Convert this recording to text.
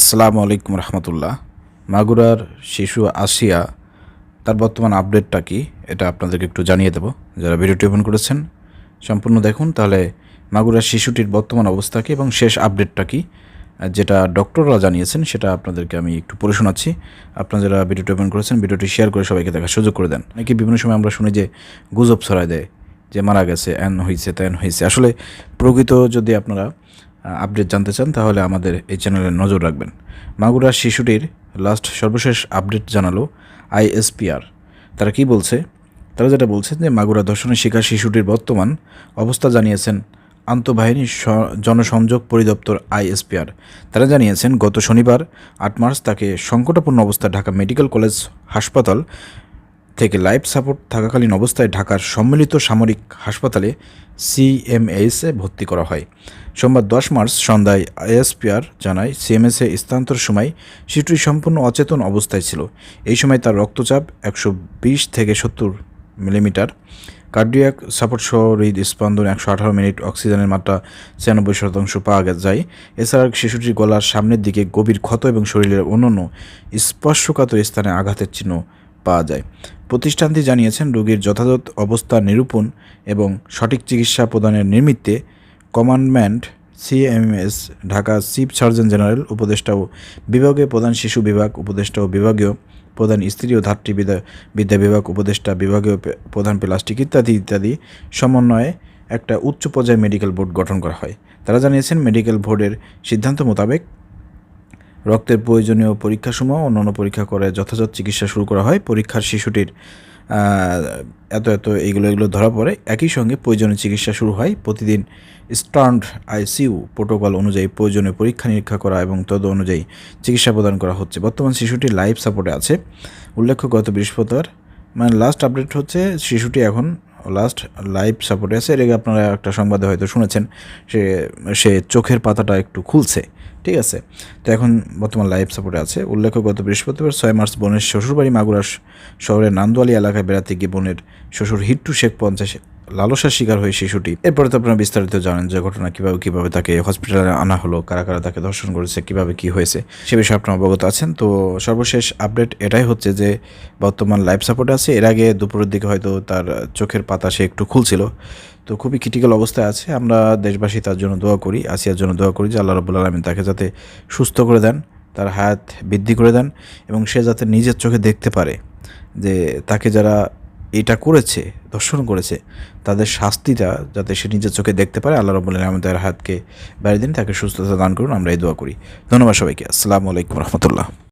আসসালামু আলাইকুম রহমতুল্লাহ। মাগুরার শিশু আসিয়া, তার বর্তমান আপডেটটা কি, এটা আপনাদেরকে একটু জানিয়ে দেব। যারা ভিডিওটি ওপেন করেছেন, সম্পূর্ণ দেখুন, তাহলে মাগুরার শিশুটির বর্তমান অবস্থা কি এবং শেষ আপডেটটা কি যেটা ডক্টররা জানিয়েছেন, সেটা আপনাদেরকে আমি একটু পড়ে শোনাচ্ছি। আপনারা যারা ভিডিওটি ওপেন করেছেন, ভিডিওটি শেয়ার করে সবাইকে দেখার সুযোগ করে দেন। নাকি বিভিন্ন সময় আমরা শুনি যে, গুজব ছড়ায় দেয়, যে মারা গেছে, এন হয়েছে তেন হয়েছে আসলে প্রকৃত যদি আপনারা আপডেট জানতে চান, তাহলে আমাদের এই চ্যানেলে নজর রাখবেন। মাগুরার শিশুটির লাস্ট সর্বশেষ আপডেট জানালো আইএসপিআর তারা কি বলছে? তারা যেটা বলছেন যে, মাগুরা ধর্ষণের শিকার শিশুটির বর্তমান অবস্থা জানিয়েছেন আন্তঃবাহিনী জনসংযোগ পরিদপ্তর আইএসপিআর তারা জানিয়েছেন, গত শনিবার আট মার্চ তাকে সংকটাপন্ন অবস্থায় ঢাকা মেডিকেল কলেজ হাসপাতাল থেকে লাইফ সাপোর্ট থাকাকালীন অবস্থায় ঢাকার সম্মিলিত সামরিক হাসপাতালে সিএমএইসে ভর্তি করা হয়। সোমবার দশ মার্চ সন্ধ্যায় আইএসপিআর জানায় সিএমএসে স্থানান্তর সময় শিশুটি সম্পূর্ণ অচেতন অবস্থায় ছিল। এই সময় তার রক্তচাপ একশো বিশ থেকে সত্তর মিলিমিটার, কার্ডিয়াক সাপোর্ট সহ হৃদ স্পন্দন একশো আঠারো মিনিট, অক্সিজেনের মাত্রা ছিয়ানব্বই শতাংশ পাওয়া যায়। এছাড়া শিশুটির গলার সামনের দিকে গভীর ক্ষত এবং শরীরের অন্যান্য স্পর্শকাতর স্থানে আঘাতের চিহ্ন পাওয়া যায়। প্রতিষ্ঠানটি জানিয়েছেন, রোগীর যথাযথ অবস্থা নিরূপণ এবং সঠিক চিকিৎসা প্রদানের নিমিত্তে commandant CMS, Dhaka chief surgeon general, উপদেষ্টা ও বিভাগীয় প্রধান শিশু বিভাগ, উপদেষ্টা ও বিভাগীয় প্রধান স্ত্রী ও ধাত্রী বিদ্যা বিদ্যা বিভাগ, উপদেষ্টা বিভাগীয় প্রধান প্লাস্টিক ইত্যাদি ইত্যাদি সমন্বয়ে একটা উচ্চ পর্যায়ে মেডিকেল বোর্ড গঠন করা হয়। তারা জানিয়েছেন, মেডিকেল বোর্ডের সিদ্ধান্ত মোতাবেক রক্তের প্রয়োজনীয় পরীক্ষাসমূহ, অন্যান্য পরীক্ষা করে যথাযথ চিকিৎসা শুরু করা হয়। পরীক্ষার শিশুটির এত এত এইগুলো এগুলো ধরা পড়ে। একই সঙ্গে প্রয়োজনীয় চিকিৎসা শুরু হয়। প্রতিদিন স্টান্ড আইসিইউ প্রোটোকল অনুযায়ী প্রয়োজনীয় পরীক্ষা নিরীক্ষা করা এবং তদ অনুযায়ী চিকিৎসা প্রদান করা হচ্ছে। বর্তমান শিশুটি লাইফ সাপোর্টে আছে। উল্লেখ্য, গত বৃহস্পতিবার মানে লাস্ট আপডেট হচ্ছে, শিশুটি এখন লাস্ট লাইভ সাপোর্টে আছে। এর আগে আপনারা একটা সংবাদে হয়তো শুনেছেন, সে সে চোখের পাতাটা একটু খুলছে, ঠিক আছে? তো এখন বর্তমান লাইভ সাপোর্টে আছে। উল্লেখ্য, গত বৃহস্পতিবার ছয় মার্চ বোনের শ্বশুরবাড়ি মাগুরা শহরের নান্দোয়ালি এলাকায় বেড়াতে গিয়ে বোনের শ্বশুর হিট্টু শেখ পঞ্চাশ লালসার শিকার হয়ে শিশুটি। এরপরে তো আপনারা বিস্তারিত জানেন যে ঘটনা কীভাবে কীভাবে তাকে হসপিটালে আনা হলো, কারা কারা তাকে ধর্ষণ করেছে, কীভাবে কী হয়েছে, সে বিষয়ে আপনারা অবগত আছেন। তো সর্বশেষ আপডেট এটাই হচ্ছে যে, বর্তমান লাইফ সাপোর্ট আছে। এর আগে দুপুরের দিকে হয়তো তার চোখের পাতা সে একটু খুলছিল। তো খুবই ক্রিটিক্যাল অবস্থায় আছে। আমরা দেশবাসী তার জন্য দোয়া করি, আসিয়ার জন্য দোয়া করি যে আল্লাহ রবুল আলমিন তাকে যাতে সুস্থ করে দেন, তার হায়াত বৃদ্ধি করে দেন এবং সে যাতে নিজের চোখে দেখতে পারে যে তাকে যারা এটা করেছে দর্শন করেছে, তাদের শাস্তিটা যাতে সে নিজের চোখে দেখতে পারে, আল্লাহ রবুল্লাহ আমাদের হাতকে বাড়ি দিন, তাকে সুস্থতা দান করুন, আমরা এই দোয়া করি। ধন্যবাদ সবাইকে। আসসালামু আলাইকুম রহমতুল্লাহ।